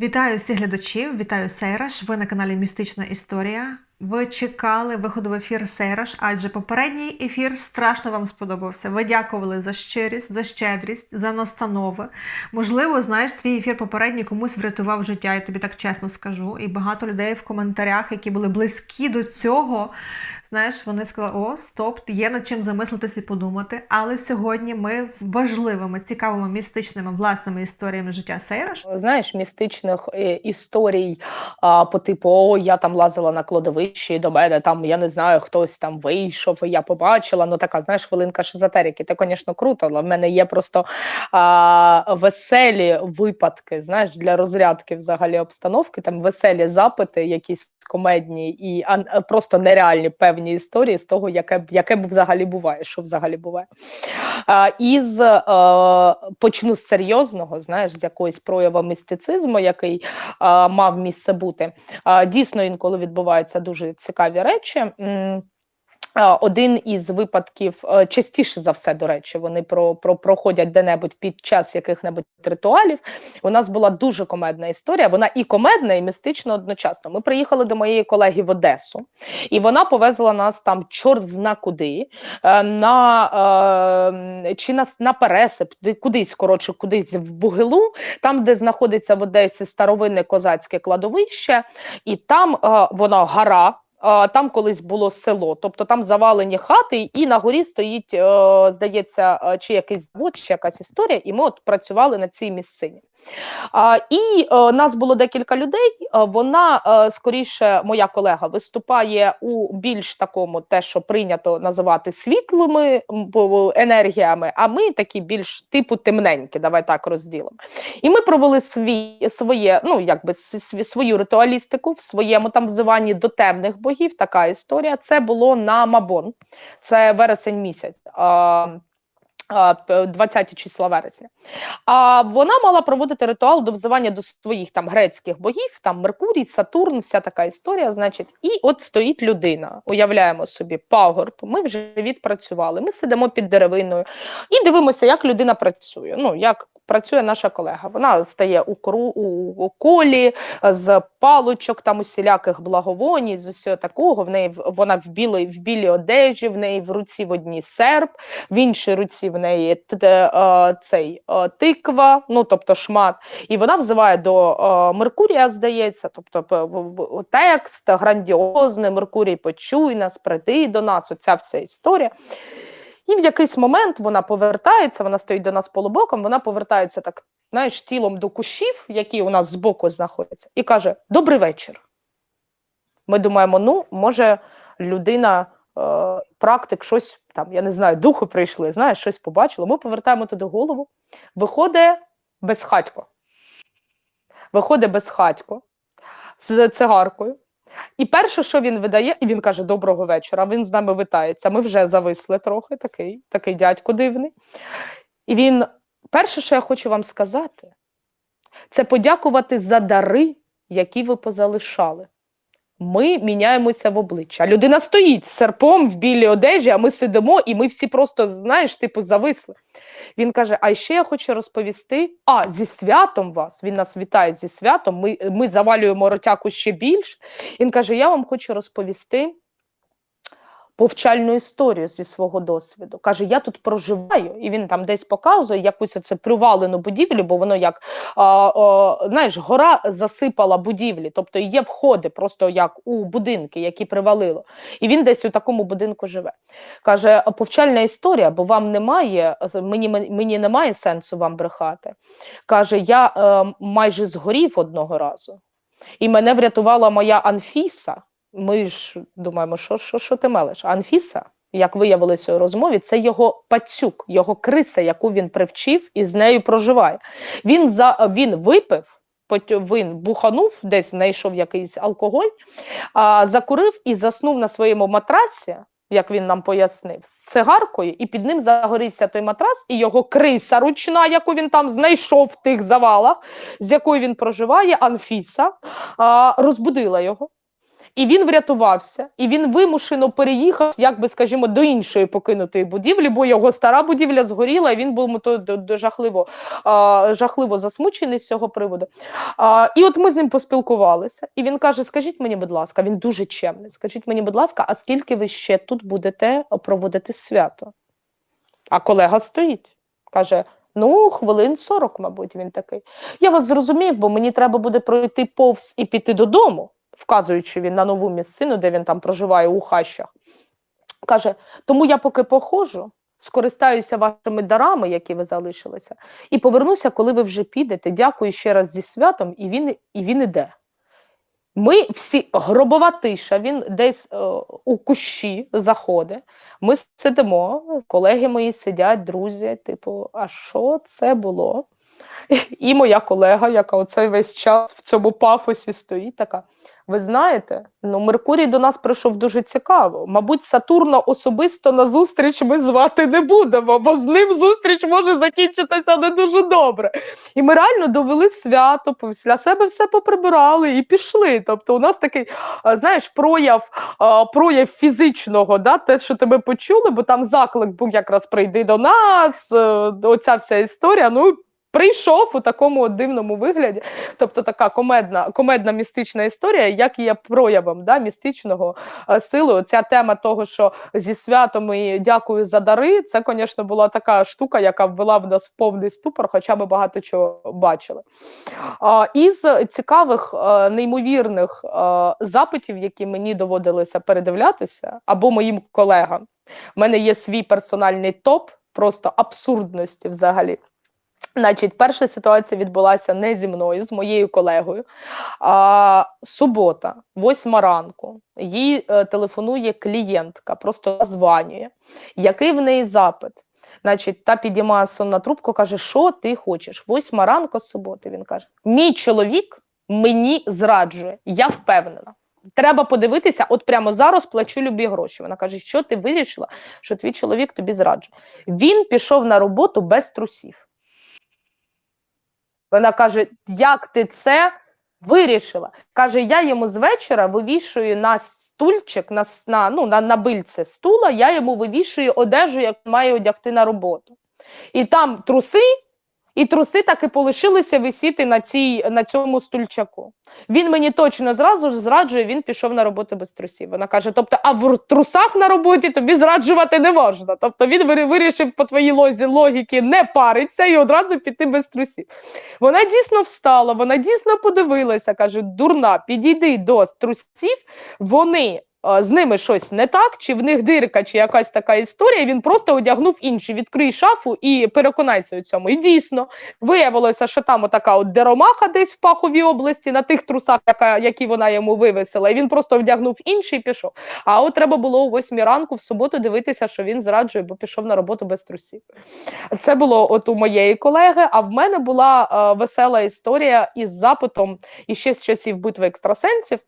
Вітаю всіх глядачів, вітаю Сейраш. Ви на каналі Містична Історія. Ви чекали виходу в ефір Сейраш, адже попередній ефір страшно вам сподобався. Ви дякували за щирість, за щедрість, за настанови. Можливо, знаєш, твій ефір попередній комусь врятував життя, я тобі так чесно скажу. І багато людей в коментарях, які були близькі до цього, знаєш, вони сказали: о, стоп, є над чим замислитись і подумати. Але сьогодні ми важливими, цікавими, містичними власними історіями життя Сейраш Знаєш, містичних е, історій по типу О, я там лазила на кладовищі, і до мене там, я не знаю, хтось там вийшов, і я побачила. Ну така, знаєш, хвилинка шизотерики. Це, звісно, круто, але в мене є просто а, веселі випадки, знаєш, для розрядки взагалі обстановки, там веселі запити, якісь комедні і а, а, просто нереальні певні історії з того, яке, яке взагалі буває, що взагалі буває. А, із е, почну з серйозного, знаєш, з якоїсь прояву містицизму, який а, мав місце бути. А, дійсно, інколи відбуваються дуже цікаві речі. Один із випадків, е, частіше за все, до речі, вони про, про, проходять де-небудь під час яких-небудь ритуалів. У нас була дуже комедна історія. Вона і комедна, і містична одночасно. Ми приїхали до моєї колеги в Одесу, і вона повезла нас там чорт зна куди, е, на, е, чи на, на пересип, кудись, коротше, кудись в Бугилу, там, де знаходиться в Одесі старовинне козацьке кладовище, і там вона гора. Там колись було село, тобто там завалені хати, і на горі стоїть, е, здається, е, чи якийсь завод, чи якась історія, і ми от працювали на цій місцині. І е, нас було декілька людей. е, Вона е, скоріше, моя колега, виступає у більш такому, те, що прийнято називати світлими енергіями, а ми такі більш типу темненькі, давай так розділимо. І ми провели свій, своє, ну якби свою ритуалістику в своєму там взиванні до темних богів. Така історія. Це було на Мабон, це вересень місяць. А, а, 20 числа вересня. А вона мала проводити ритуал до взивання до своїх там грецьких богів, там Меркурій, Сатурн, вся така історія. Значить, і от стоїть людина. Уявляємо собі, пагорб. Ми вже відпрацювали. Ми сидимо під деревиною і дивимося, як людина працює. Ну як працює наша колега. Вона стає у кру у, колі з палочок, там усіляких благовоній, з усього такого. В неї вона в білій в білій одежі, в неї в руці в одній серп, в іншій руці в неї т- т- е, цей е, тиква, ну тобто шмат, і вона взиває до е, Меркурія, здається, тобто текст грандіозний, Меркурій, почуй нас, прийди до нас, оця вся історія. І в якийсь момент вона повертається, вона стоїть до нас полубоком, вона повертається так, знаєш, тілом до кущів, які у нас збоку знаходяться, і каже: Добрий вечір. Ми думаємо, ну, може, людина, е, практик, щось там, я не знаю, духи прийшли, знаєш, щось побачило. Ми повертаємо туди голову. Виходить безхатько. Виходить безхатько з цигаркою. І перше, що він видає, і він каже: Доброго вечора. Він з нами витається. Ми вже зависли трохи, такий, такий дядько дивний. І він, перше, що я хочу вам сказати, це подякувати за дари, які ви позалишали. Ми міняємося в обличчя. Людина стоїть з серпом в білій одежі, а ми сидимо, і ми всі просто, знаєш, типу, зависли. Він каже: А ще я хочу розповісти: а зі святом вас. Він нас вітає зі святом. Ми, ми завалюємо ротяку ще більше. Він каже: Я вам хочу розповісти повчальну історію зі свого досвіду. Каже, я тут проживаю, і він там десь показує якусь оце привалену будівлю, бо воно як а, а, знаєш, гора засипала будівлі, тобто є входи, просто як у будинки, які привалило. І він десь у такому будинку живе. Каже, повчальна історія, бо вам немає, мені, мені немає сенсу вам брехати. Каже, я е, майже згорів одного разу, і мене врятувала моя Анфіса. Ми ж думаємо, що, що, що ти мелиш? Анфіса, як виявилося у розмові, це його пацюк, його криса, яку він привчив і з нею проживає. Він за він випив, він буханув, десь знайшов якийсь алкоголь, а, закурив і заснув на своєму матрасі. Як він нам пояснив, з цигаркою, і під ним загорівся той матрас, і його криса ручна, яку він там знайшов в тих завалах, з якою він проживає, Анфіса, розбудила його. І він врятувався, і він вимушено переїхав, як би скажімо, до іншої покинутої будівлі, бо його стара будівля згоріла, і він був жахливо, а, жахливо засмучений з цього приводу. А, і от ми з ним поспілкувалися, і він каже: Скажіть мені, будь ласка, він дуже чемний. Скажіть мені, будь ласка, а скільки ви ще тут будете проводити свято? А колега стоїть. Каже: Ну, хвилин 40, мабуть, він такий. Я вас зрозумів, бо мені треба буде пройти повз і піти додому, вказуючи він на нову місцину, де він там проживає у хащах. Каже: тому я поки походжу, скористаюся вашими дарами, які ви залишилися, і повернуся, коли ви вже підете. Дякую ще раз зі святом, і він, і він іде. Ми всі гробова тиша, він десь е, у кущі заходить. Ми сидимо, колеги мої сидять, друзі. Типу, а що це було? І моя колега, яка оцей весь час в цьому пафосі стоїть, така. Ви знаєте, ну Меркурій до нас прийшов дуже цікаво. Мабуть, Сатурна особисто на зустріч ми звати не будемо, бо з ним зустріч може закінчитися не дуже добре. І ми реально довели свято, після себе все поприбирали і пішли. Тобто, у нас такий, знаєш, прояв, прояв фізичного, да, те, що тебе почули, бо там заклик був якраз прийди до нас, е, оця вся історія. Ну, прийшов у такому дивному вигляді. Тобто така комедна, комедна містична історія, як є проявом да, містичного е, сили. Оця тема того, що зі святом і дякую за дари, це, звісно, була така штука, яка ввела в нас повний ступор, хоча ми багато чого бачили. Із цікавих, е, неймовірних е, запитів, які мені доводилося передивлятися, або моїм колегам, в мене є свій персональний топ, просто абсурдності взагалі. Значить, перша ситуація відбулася не зі мною, з моєю колегою. А, субота, восьма ранку, їй е, телефонує клієнтка, просто названює. Який в неї запит? Значить, та підіймає сонна трубку, каже, що ти хочеш? Восьма ранку з суботи. Він каже: Мій чоловік мені зраджує, я впевнена. Треба подивитися, от прямо зараз плачу любі гроші. Вона каже, що ти вирішила, що твій чоловік тобі зраджує. Він пішов на роботу без трусів. Вона каже: Як ти це вирішила? Каже, я йому з вечора вивішую на стульчик, на, на, ну, на, на бильце стула, я йому вивішую одежу, яку має одягти на роботу. І там труси, і труси так і полишилися висіти на, цій, на цьому стульчаку. Він мені точно зразу зраджує, він пішов на роботу без трусів. Вона каже: тобто, а в трусах на роботі тобі зраджувати не можна. Тобто він вирішив по твоїй лозі логіки не париться і одразу піти без трусів. Вона дійсно встала, вона дійсно подивилася, каже: дурна, підійди до трусів, вони. З ними щось не так, чи в них дирка, чи якась така історія. Він просто одягнув інші. Відкрий шафу і переконайся у цьому. І дійсно виявилося, що там отака от деромаха десь в паховій області на тих трусах, яка, які вона йому вивесила. І він просто вдягнув інший і пішов. А от треба було о 8 ранку в суботу дивитися, що він зраджує, бо пішов на роботу без трусів. Це було от у моєї колеги. А в мене була е, весела історія із запитом іще з часів битви екстрасенсів.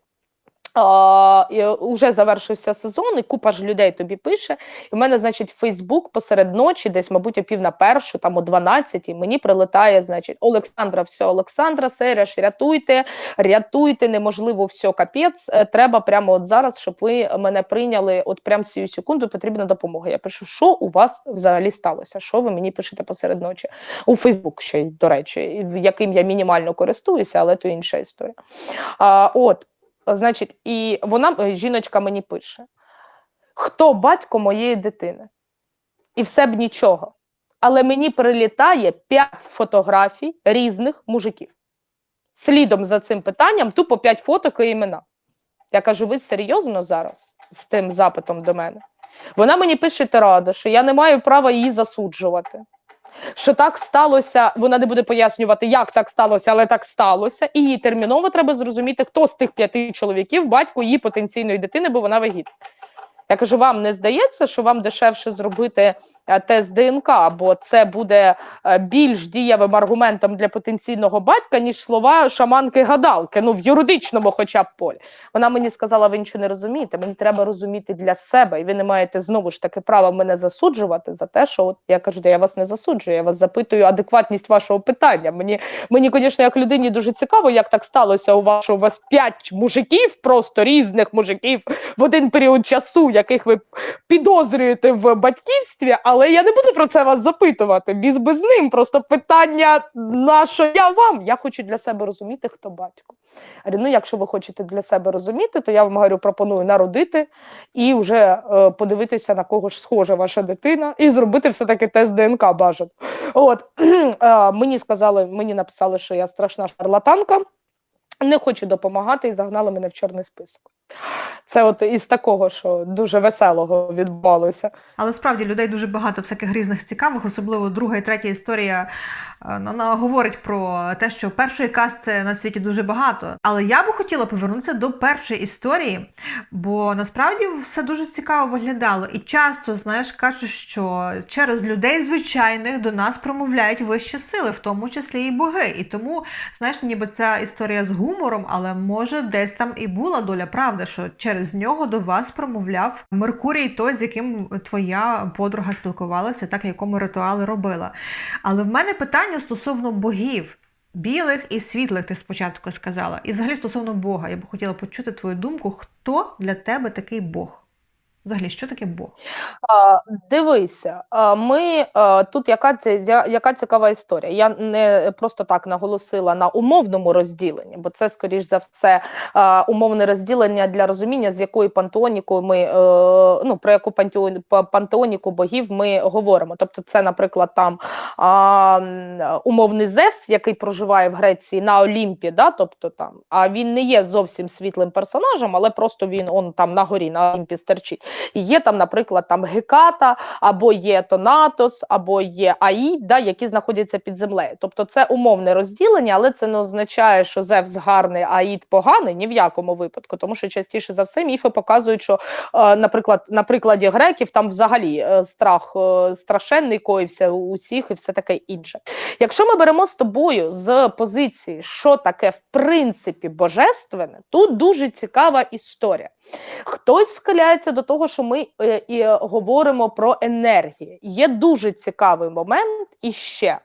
Уже завершився сезон, і купа ж людей тобі пише. І в мене, значить, Фейсбук посеред ночі, десь, мабуть, о пів на першу, там о 12 мені прилетає, значить, Олександра, все, Олександра, Сереж, рятуйте, рятуйте, неможливо, все, капець. е, Треба прямо от зараз, щоб ви мене прийняли, от прямо сію секунду, потрібна допомога. Я пишу, що у вас взагалі сталося? Що ви мені пишете посеред ночі? У Фейсбук ще й, до речі, яким я мінімально користуюся, але то інша історія. А, от, значить, і вона, е, жіночка мені пише: хто батько моєї дитини? І все б нічого. Але мені прилітає 5 фотографій різних мужиків. Слідом за цим питанням тупо 5 фоток і імена. Я кажу: ви серйозно зараз з тим запитом до мене? Вона мені пише тираду, що я не маю права її засуджувати. Що так сталося, вона не буде пояснювати, як так сталося, але так сталося. І їй терміново треба зрозуміти, хто з тих п'яти чоловіків батько її потенційної дитини, бо вона вагітна. Я кажу: вам не здається, що вам дешевше зробити тест ДНК, бо це буде е, більш дієвим аргументом для потенційного батька, ніж слова шаманки-гадалки, ну в юридичному, хоча б полі. Вона мені сказала: ви нічого не розумієте, мені треба розуміти для себе, і ви не маєте знову ж таки права мене засуджувати за те, що от я кажу, «Да я вас не засуджую, я вас запитую адекватність вашого питання. Мені, мені, звісно, як людині дуже цікаво, як так сталося у вас, що у вас п'ять мужиків, просто різних мужиків в один період часу, яких ви підозрюєте в батьківстві, але я не буду про це вас запитувати. Біз без ним. Просто питання на що я вам. Я хочу для себе розуміти, хто батько. Ну, якщо ви хочете для себе розуміти, то я вам говорю, пропоную народити і вже е, подивитися, на кого ж схожа ваша дитина, і зробити все-таки тест ДНК бажано. От е, мені сказали, мені написали, що я страшна шарлатанка, не хочу допомагати і загнали мене в чорний список. Це от із такого, що дуже веселого відбувалося. Але справді людей дуже багато всяких різних цікавих, особливо друга і третя історія е, вона говорить про те, що першої касти на світі дуже багато. Але я би хотіла повернутися до першої історії, бо насправді все дуже цікаво виглядало. І часто, знаєш, кажуть, що через людей звичайних до нас промовляють вищі сили, в тому числі і боги. І тому, знаєш, ніби ця історія з гумором, але може десь там і була доля правди, що через нього до вас промовляв Меркурій, той, з яким твоя подруга спілкувалася, так якому ритуали робила. Але в мене питання стосовно богів. Білих і світлих, ти спочатку сказала. І взагалі стосовно Бога, я б хотіла почути твою думку, хто для тебе такий Бог? Взагалі, що таке Бог? А, дивися, ми тут яка яка цікава історія. Я не просто так наголосила на умовному розділенні, бо це, скоріш за все, умовне розділення для розуміння, з якою пантеонікою ми е, ну про яку пантеон, пантеоніку богів ми говоримо. Тобто, це, наприклад, там умовний Зевс, який проживає в Греції на Олімпі, да, тобто там, а він не є зовсім світлим персонажем, але просто він он там на горі на Олімпі стерчить. І є там, наприклад, там Геката, або є Тонатос, або є Аїд, да, які знаходяться під землею. Тобто це умовне розділення, але це не означає, що Зевс гарний, Аїд поганий ні в якому випадку, тому що частіше за все міфи показують, що, е, наприклад, на прикладі греків там взагалі е, страх е, страшенний коївся усіх і все таке інше. Якщо ми беремо з тобою з позиції, що таке в принципі божественне, тут дуже цікава історія. Хтось схиляється до того, що ми е, і е, говоримо про енергії. Є дуже цікавий момент іще,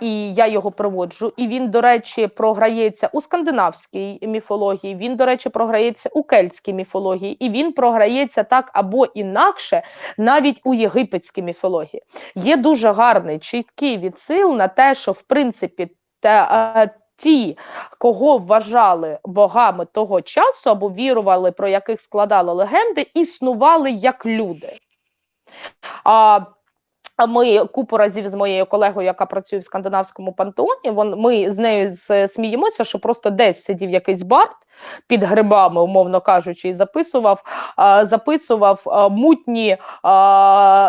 і я його проводжу. І він, до речі, програється у скандинавській міфології. Він, до речі, програється у кельтській міфології, і він програється так або інакше, навіть у єгипетській міфології. Є дуже гарний чіткий відсил на те, що в принципі те. Ті, кого вважали богами того часу або вірували, про яких складали легенди, існували як люди. А ми купу разів з моєю колегою, яка працює в скандинавському пантеоні, вон, ми з нею сміємося, що просто десь сидів якийсь бард під грибами, умовно кажучи, і записував, записував мутні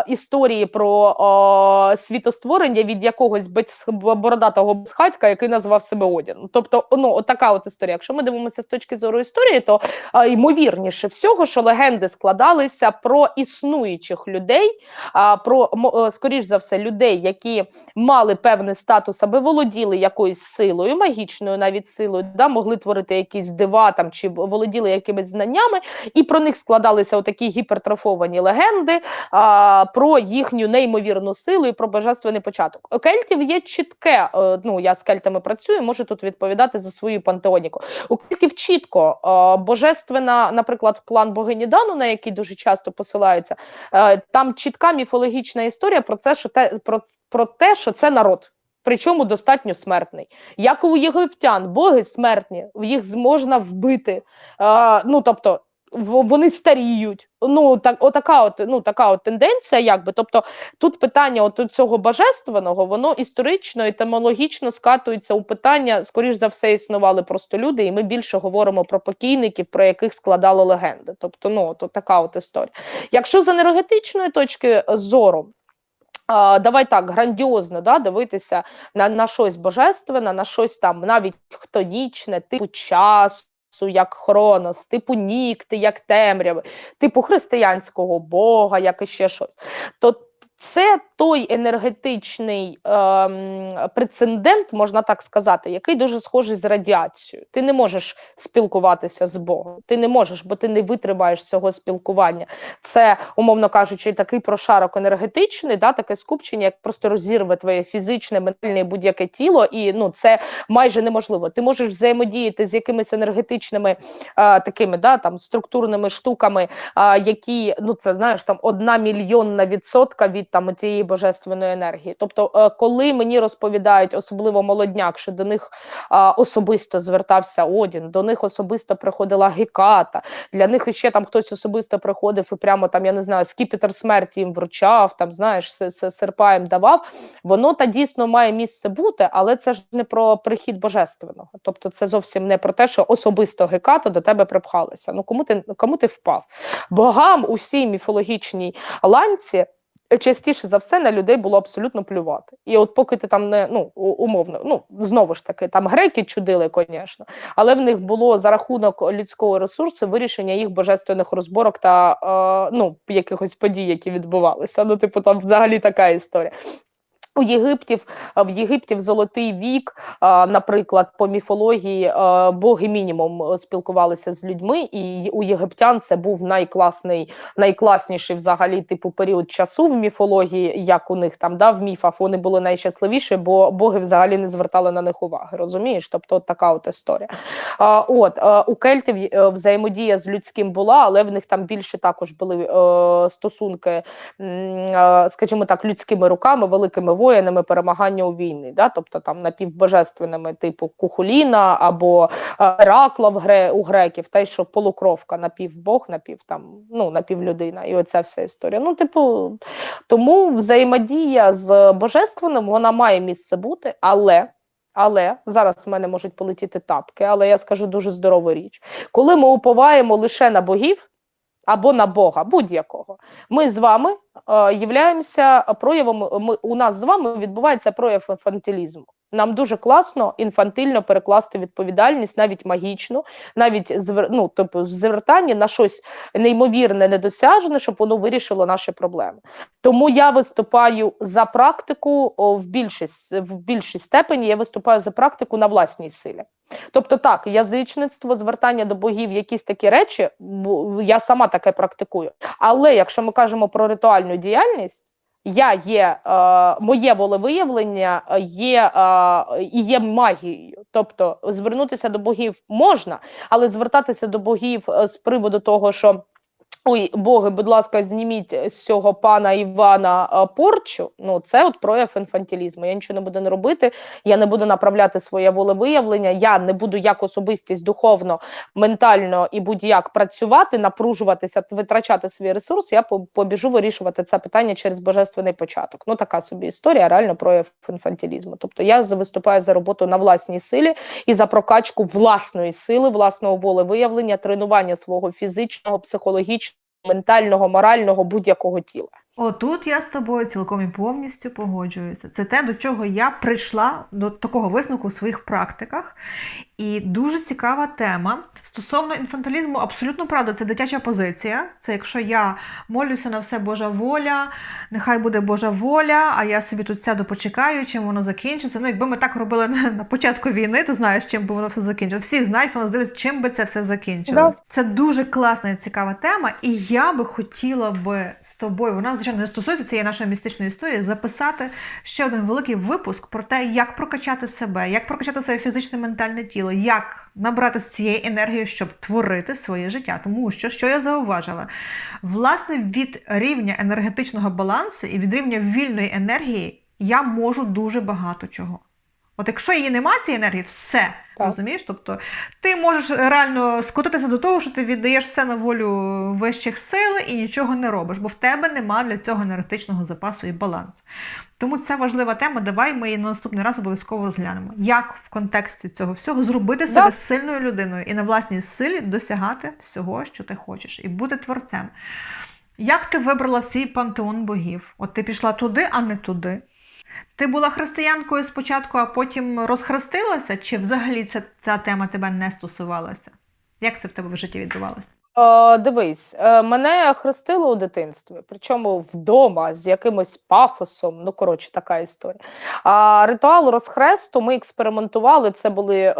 історії про світостворення від якогось бородатого безхатька, який назвав себе Одін. Тобто, ну, така от історія. Якщо ми дивимося з точки зору історії, то ймовірніше всього, що легенди складалися про існуючих людей, про скоріш за все людей, які мали певний статус, аби володіли якоюсь силою, магічною навіть силою, да, могли творити якісь дива там чи володіли якимись знаннями, і про них складалися отакі гіпертрофовані легенди а, про їхню неймовірну силу і про божественний початок. У кельтів є чітке, е, ну я з кельтами працюю, можу тут відповідати за свою пантеоніку. У кельтів чітко е, божественна, наприклад, клан богині Дану, на який дуже часто посилаються, е, там чітка міфологічна історія про це, що те про, про те, що це народ. Причому достатньо смертний. Як у єгиптян, боги смертні, їх можна вбити. Е, ну тобто вони старіють. Ну так, отака от ну така от тенденція, якби. Тобто тут питання от цього божественного, воно історично і темологічно скатується у питання, скоріш за все, існували просто люди, і ми більше говоримо про покійників, про яких складали легенди. Тобто, ну от така от історія. Якщо з енергетичної точки зору. Давай так грандіозно да, дивитися на, на щось божественне, на щось там навіть хтонічне, типу часу, як Хронос, типу Нікти, як темряви, типу християнського Бога, як ще щось. То Це той енергетичний ем, прецедент, можна так сказати, який дуже схожий з радіацією. Ти не можеш спілкуватися з Богом. Ти не можеш, бо ти не витримаєш цього спілкування. Це, умовно кажучи, такий прошарок енергетичний, да, таке скупчення, як просто розірве твоє фізичне, ментальне будь-яке тіло, і ну це майже неможливо. Ти можеш взаємодіяти з якимись енергетичними а, такими да, там, структурними штуками, а, які ну це знаєш там одна мільйонна відсотка від там тієї божественної енергії. Тобто, е, коли мені розповідають, особливо молодняк, що до них особисто звертався Одін, до них особисто приходила Геката, для них ще там хтось особисто приходив і прямо там, я не знаю, скіпетр смерті їм вручав, там знаєш, серпа їм давав. Воно та дійсно має місце бути, але це ж не про прихід божественного. Тобто, це зовсім не про те, що особисто Геката до тебе припхалася. Ну кому ти кому ти впав? Богам у всій міфологічній ланці. Частіше за все на людей було абсолютно плювати. І от поки ти там не ну умовно, ну знову ж таки, там греки чудили, звісно, але в них було за рахунок людського ресурсу вирішення їх божественних розборок та е, ну якихось подій, які відбувалися. Ну, типу, там взагалі така історія. У Єгиптів в Єгипті золотий вік, наприклад, по міфології боги мінімум е, спілкувалися з людьми, і у єгиптян це був найкласний, найкласніший взагалі типу період часу в міфології, як у них там да, в міфах вони були найщасливіші, бо боги взагалі не звертали на них уваги. Розумієш? Тобто, от така от історія. От е, у кельтів е, взаємодія з людським була, але в них там більше також були е, стосунки, е, скажімо так, людськими руками, великими воїнами перемагання у війні, да? тобто там напівбожественними, типу Кухуліна або е, Геракла гре, у греків, та що полукровка, напівбог, напів там, ну, напівлюдина, і оця вся історія. Ну, типу, тому взаємодія з божественним вона має місце бути, але. Але зараз в мене можуть полетіти тапки, але я скажу дуже здорову річ. Коли ми уповаємо лише на богів або на Бога, будь-якого, ми з вами е, являємося проявом. Ми, у нас з вами відбувається прояв інфантилізму. Нам дуже класно інфантильно перекласти відповідальність, навіть магічну, навіть звер- ну, тобто, звертання на щось неймовірне, недосяжне, щоб воно вирішило наші проблеми. Тому я виступаю за практику в більшість в більшій степені. Я виступаю за практику на власній силі. Тобто, так, язичництво, звертання до богів, якісь такі речі, бу- я сама таке практикую. Але якщо ми кажемо про ритуальну діяльність. Я є е, моє волевиявлення е, є е, є магією. Тобто звернутися до богів можна, але звертатися до богів е, з приводу того, що ой, боги, будь ласка, зніміть з цього пана Івана е, порчу. Ну це от прояв інфантилізму. Я нічого не буду не робити. Я не буду направляти своє волевиявлення. Я не буду як особистість духовно, ментально і будь-як працювати, напружуватися, витрачати свій ресурс. Я по- побіжу вирішувати це питання через божественний початок. Ну така собі історія, реально прояв інфантилізму. Тобто я виступаю за роботу на власній силі і за прокачку власної сили, власного волевиявлення, тренування свого фізичного, психологічного, ментального, морального будь-якого тіла. Отут я з тобою цілком і повністю погоджуюся. Це те, до чого я прийшла до такого висновку у своїх практиках. І дуже цікава тема. Стосовно інфантилізму, абсолютно правда, це дитяча позиція. Це якщо я молюся на все Божа воля, нехай буде Божа воля, а я собі тут сяду почекаю, чим воно закінчиться. Ну, якби ми так робили на, на початку війни, то знаєш, чим би воно все закінчилося. Всі знають, хто нас дивиться, чим би це все закінчилось. Да. Це дуже класна і цікава тема, і я би хотіла би з тобою, вона звичайно не стосується цієї нашої містичної історії, записати ще один великий випуск про те, як прокачати себе, як прокачати своє фізичне ментальне тіло, як набрати з цієї енергії, щоб творити своє життя. Тому що що я зауважила, власне, від рівня енергетичного балансу і від рівня вільної енергії я можу дуже багато чого. От якщо її нема цієї енергії, все Так. розумієш? Тобто ти можеш реально скотитися до того, що ти віддаєш все на волю вищих сил і нічого не робиш, бо в тебе нема для цього енергетичного запасу і балансу. Тому це важлива тема. Давай ми її на наступний раз обов'язково розглянемо. Як в контексті цього всього зробити себе сильною людиною і на власній силі досягати всього, що ти хочеш, і бути творцем. Як ти вибрала свій пантеон богів? От ти пішла туди, а не туди. Ти була християнкою спочатку, а потім розхрестилася, чи взагалі ця, ця тема тебе не стосувалася? Як це в тебе в житті відбувалося? Е, дивись, е, мене хрестили у дитинстві, причому вдома з якимось пафосом. Ну, коротше, така історія. А ритуал розхресту ми експериментували. Це були е,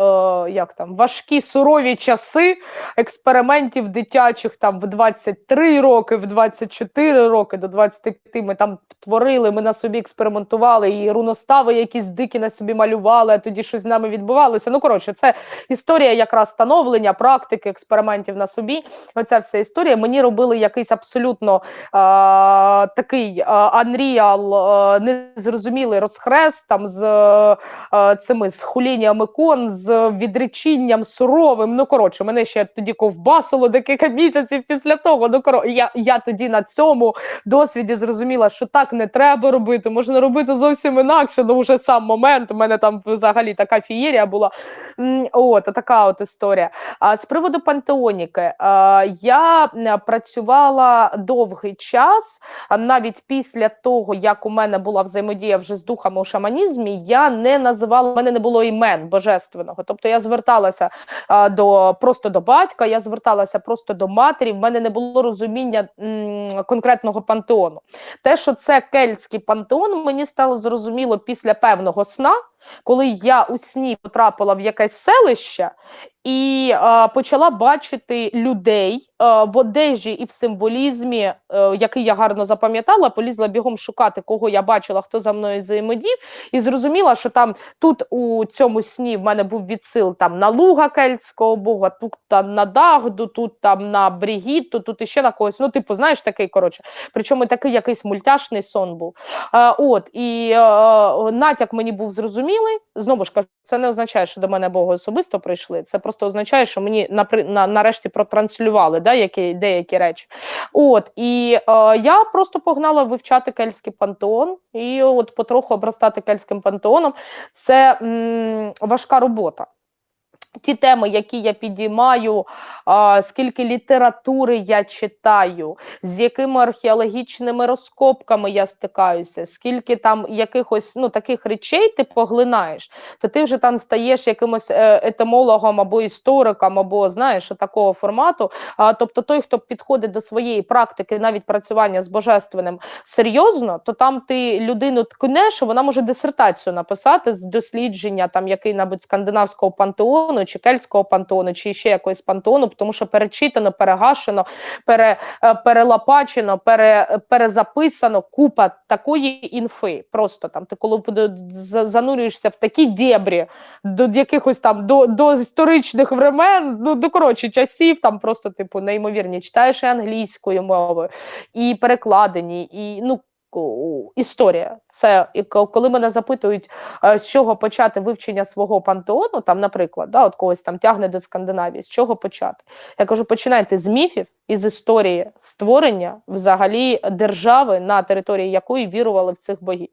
як там важкі сурові часи експериментів дитячих там в 23 роки, в 24 роки до 25 Ми там творили, ми на собі експериментували, і руностави якісь дикі на собі малювали, а тоді щось з нами відбувалося. Ну, коротше, це історія якраз становлення, практики, експериментів на собі. Оця вся історія. Мені робили якийсь абсолютно а, такий а, unreal, а, незрозумілий розхрест там з а, цими з хуліннями кон, з відречінням суровим. Ну коротше, мене ще тоді ковбасило декілька місяців після того. Ну коро я, я тоді на цьому досвіді зрозуміла, що так не треба робити. Можна робити зовсім інакше. Ну вже сам момент. У мене там взагалі така фієрія була. От така от історія. А з приводу пантеоніки, я працювала довгий час, навіть після того, як у мене була взаємодія вже з духами у шаманізмі, я не називала, у мене не було імен божественного. Тобто я зверталася до просто до батька, я зверталася просто до матері. В мене не було розуміння м, конкретного пантеону. Те, що це кельтський пантеон, мені стало зрозуміло після певного сна, коли я у сні потрапила в якесь селище і е, почала бачити людей е, в одежі і в символізмі, е, який я гарно запам'ятала, полізла бігом шукати, кого я бачила, хто за мною взаємодів, і зрозуміла, що там тут у цьому сні в мене був відсил там на луга кельтського бога, тут там на Дагду, тут там на Брігітту, тут іще на когось. Ну, типу, знаєш, такий коротше. Причому такий якийсь мультяшний сон був. Е, от і е, натяк мені був зрозумілий. Знову ж кажу, це не означає, що до мене Бога особисто прийшли. Це просто означає, що мені напри- на, нарешті протранслювали да, які, деякі речі. От і е, я просто погнала вивчати кельтський пантеон, і от потроху обростати кельтським пантеоном. Це м, важка робота. Ті теми, які я підіймаю, скільки літератури я читаю, з якими археологічними розкопками я стикаюся, скільки там якихось ну, таких речей ти поглинаєш, то ти вже там стаєш якимось е, етимологом або істориком, або знаєш такого формату. Тобто, той, хто підходить до своєї практики, навіть працювання з божественним серйозно, то там ти людину ткнеш, вона може дисертацію написати з дослідження там який-небудь скандинавського пантеону, чи кельтського пантеону, чи ще якогось пантеону, тому що перечитано, перегашено, пере, е, перелапачено, пере, перезаписано купа такої інфи. Просто там ти коли занурюєшся в такі дєбрі, до якихось там до, до історичних времен, ну до коротше часів, там просто типу неймовірні. Читаєш і англійською мовою, і перекладені, і ну. Історія, це коли мене запитують, е, з чого почати вивчення свого пантеону, там, наприклад, да, от когось там тягне до Скандинавії, з чого почати? Я кажу, починайте з міфів і з історії створення взагалі держави, на території якої вірували в цих богів.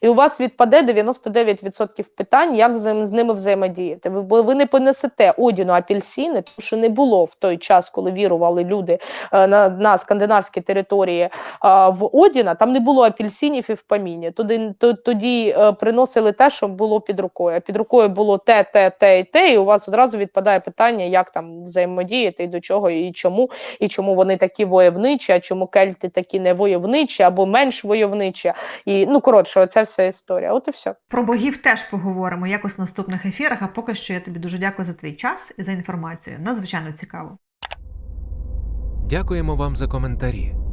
І у вас відпаде 99% питань, як з, ними взаємодіяти. Ви, ви не понесете Одіну апельсини, тому що не було в той час, коли вірували люди е, на, на скандинавській території в Одіна, там не було апельсинів і в паміні. Туди, то, тоді е, приносили те, що було під рукою. А під рукою було те, те, те і те, і у вас одразу відпадає питання, як там взаємодіяти, і до чого, і чому, і чому вони такі войовничі, а чому кельти такі не войовничі або менш войовничі. І ну коротше, оця вся історія. От і все. Про богів теж поговоримо якось в наступних ефірах. А поки що я тобі дуже дякую за твій час і за інформацію. Надзвичайно цікаво. Дякуємо вам за коментарі.